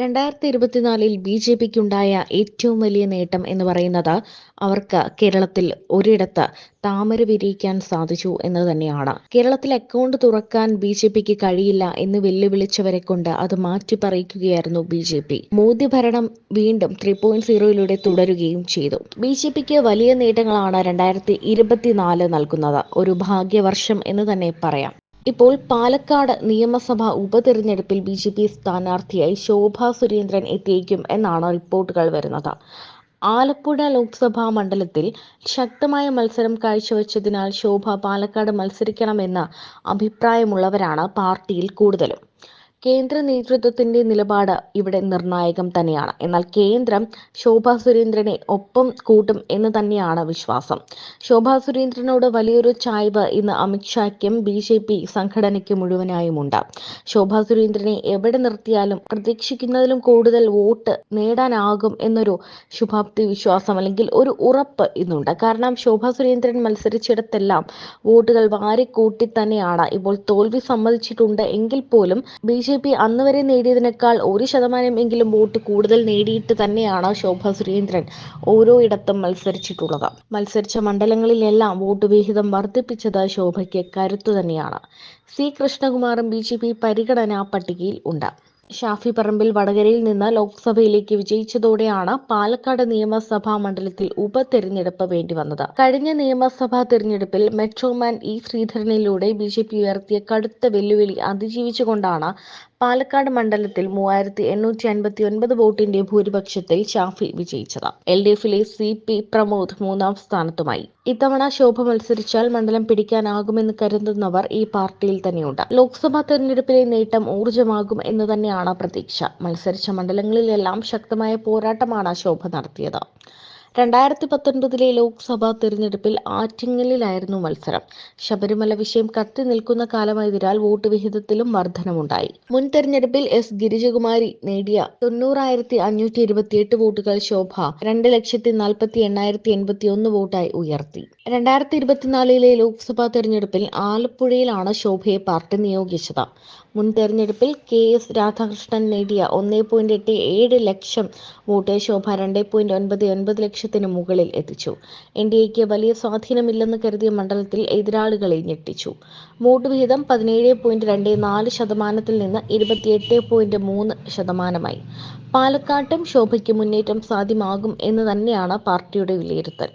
രണ്ടായിരത്തി ഇരുപത്തിനാലിൽ B J പിക്കുണ്ടായ ഏറ്റവും വലിയ നേട്ടം എന്ന് പറയുന്നത് അവർക്ക് കേരളത്തിൽ ഒരിടത്ത് താമര വിരിയിക്കാൻ സാധിച്ചു എന്ന് തന്നെയാണ്. കേരളത്തിൽ അക്കൗണ്ട് തുറക്കാൻ ബി ജെ പിക്ക് കഴിയില്ല എന്ന് വെല്ലുവിളിച്ചവരെ കൊണ്ട് അത് മാറ്റി പറയിക്കുകയായിരുന്നു ബി ജെ പി. മോദി ഭരണം വീണ്ടും ത്രീ പോയിന്റ് സീറോയിലൂടെ തുടരുകയും ചെയ്തു. ബി ജെ പിക്ക് വലിയ നേട്ടങ്ങളാണ് രണ്ടായിരത്തി ഇരുപത്തിനാല് നൽകുന്നത്. ഒരു ഭാഗ്യവർഷം എന്ന് തന്നെ പറയാം. ഇപ്പോൾ പാലക്കാട് നിയമസഭാ ഉപതെരഞ്ഞെടുപ്പിൽ ബി ജെ പി സ്ഥാനാർത്ഥിയായി ശോഭ സുരേന്ദ്രൻ എത്തിയേക്കും എന്നാണ് റിപ്പോർട്ടുകൾ വരുന്നത്. ആലപ്പുഴ ലോക്സഭാ മണ്ഡലത്തിൽ ശക്തമായ മത്സരം കാഴ്ചവെച്ചതിനാൽ ശോഭ പാലക്കാട് മത്സരിക്കണമെന്ന അഭിപ്രായമുള്ളവരാണ് പാർട്ടിയിൽ കൂടുതലും. കേന്ദ്ര നേതൃത്വത്തിന്റെ നിലപാട് ഇവിടെ നിർണായകം തന്നെയാണ്. എന്നാൽ കേന്ദ്രം ശോഭാ സുരേന്ദ്രനെ ഒപ്പം കൂട്ടും എന്ന് തന്നെയാണ് വിശ്വാസം. ശോഭാ സുരേന്ദ്രനോട് വലിയൊരു ചായ്വ് ഇന്ന് അമിത്ഷായ്ക്കും ബി ജെ പി സംഘടനയ്ക്ക് മുഴുവനായുമുണ്ട്. ശോഭാ സുരേന്ദ്രനെ എവിടെ നിർത്തിയാലും പ്രതീക്ഷിക്കുന്നതിലും കൂടുതൽ വോട്ട് നേടാനാകും എന്നൊരു ശുഭാപ്തി വിശ്വാസം അല്ലെങ്കിൽ ഒരു ഉറപ്പ് ഇന്നുണ്ട്. കാരണം ശോഭാ സുരേന്ദ്രൻ മത്സരിച്ചിടത്തെല്ലാം വോട്ടുകൾ വാരിക്കൂട്ടി തന്നെയാണ് ഇപ്പോൾ തോൽവി സമ്മതിച്ചിട്ടുണ്ട് എങ്കിൽ പോലും ബി ജെ പി അന്ന് വരെ നേടിയതിനേക്കാൾ ഒരു ശതമാനം എങ്കിലും വോട്ട് കൂടുതൽ നേടിയിട്ട് തന്നെയാണ് ശോഭ സുരേന്ദ്രൻ ഓരോ ഇടത്തും മത്സരിച്ചിട്ടുള്ളത്. മത്സരിച്ച മണ്ഡലങ്ങളിലെല്ലാം വോട്ട് വിഹിതം വർദ്ധിപ്പിച്ചത് ശോഭയ്ക്ക് കരുത്തു തന്നെയാണ്. സി കൃഷ്ണകുമാറും ബി പരിഗണനാ പട്ടികയിൽ ഉണ്ട്. ഷാഫി പറമ്പിൽ വടകരയിൽ നിന്ന് ലോക്സഭയിലേക്ക് വിജയിച്ചതോടെയാണ് പാലക്കാട് നിയമസഭാ മണ്ഡലത്തിൽ ഉപതെരഞ്ഞെടുപ്പ് വേണ്ടി വന്നത് കഴിഞ്ഞ നിയമസഭാ തെരഞ്ഞെടുപ്പിൽ മെട്രോമാൻ ഇ ശ്രീധരനിലൂടെ ബി ജെ പി ഉയർത്തിയ കടുത്ത വെല്ലുവിളി അതിജീവിച്ചുകൊണ്ടാണ് പാലക്കാട് മണ്ഡലത്തിൽ മൂവായിരത്തി എണ്ണൂറ്റി അൻപത്തി ഒൻപത് വോട്ടിന്റെ ഭൂരിപക്ഷത്തിൽ ഷാഫി വിജയിച്ചത്. എൽ ഡി എഫിലെ സി പി പ്രമോദ് മൂന്നാം സ്ഥാനത്തുമായി. ഇത്തവണ ശോഭ മത്സരിച്ചാൽ മണ്ഡലം പിടിക്കാനാകുമെന്ന് കരുതുന്നവർ ഈ പാർട്ടിയിൽ തന്നെയുണ്ട്. ലോക്സഭാ തെരഞ്ഞെടുപ്പിലെ നേട്ടം ഊർജമാകും എന്ന് തന്നെയാണ് പ്രതീക്ഷ. മത്സരിച്ച മണ്ഡലങ്ങളിലെല്ലാം ശക്തമായ പോരാട്ടമാണ് ശോഭ നടത്തിയത്. രണ്ടായിരത്തി പത്തൊൻപതിലെ ലോക്സഭാ തെരഞ്ഞെടുപ്പിൽ ആറ്റിങ്ങലിലായിരുന്നു മത്സരം. ശബരിമല വിഷയം കത്തി നിൽക്കുന്ന കാലമായതിനാൽ വോട്ട് വിഹിതത്തിലും വർധനമുണ്ടായി. മുൻ തെരഞ്ഞെടുപ്പിൽ എസ് ഗിരിജകുമാരി നേടിയ തൊണ്ണൂറായിരത്തി അഞ്ഞൂറ്റി ഇരുപത്തിയെട്ട് വോട്ടുകൾ ശോഭ രണ്ട് ലക്ഷത്തി നാൽപ്പത്തി എണ്ണായിരത്തി എൺപത്തി ഒന്ന് വോട്ടായി ഉയർത്തി. രണ്ടായിരത്തി ഇരുപത്തിനാലിലെ ലോക്സഭാ തെരഞ്ഞെടുപ്പിൽ ആലപ്പുഴയിലാണ് ശോഭയെ പാർട്ടി നിയോഗിച്ചത്. മുൻ തെരഞ്ഞെടുപ്പിൽ കെ എസ് രാധാകൃഷ്ണൻ നേടിയ ഒന്നേ പോയിന്റ് എട്ട് ഏഴ് ലക്ഷം വോട്ട് ശോഭ രണ്ട് പോയിന്റ് ഒൻപത് ഒൻപത് ലക്ഷത്തിന് മുകളിൽ എത്തിച്ചു. എൻ ഡി എക്ക് വലിയ സ്വാധീനമില്ലെന്ന് കരുതിയ മണ്ഡലത്തിൽ എതിരാളികളെ ഞെട്ടിച്ചു. വോട്ട് വിഹിതം പതിനേഴ് പോയിന്റ് രണ്ട് നാല് ശതമാനത്തിൽ നിന്ന് ഇരുപത്തിയെട്ട് പോയിന്റ് മൂന്ന് ശതമാനമായി. പാലക്കാട്ടും ശോഭയ്ക്ക് മുന്നേറ്റം സാധ്യമാകും എന്ന് തന്നെയാണ് പാർട്ടിയുടെ വിലയിരുത്തൽ.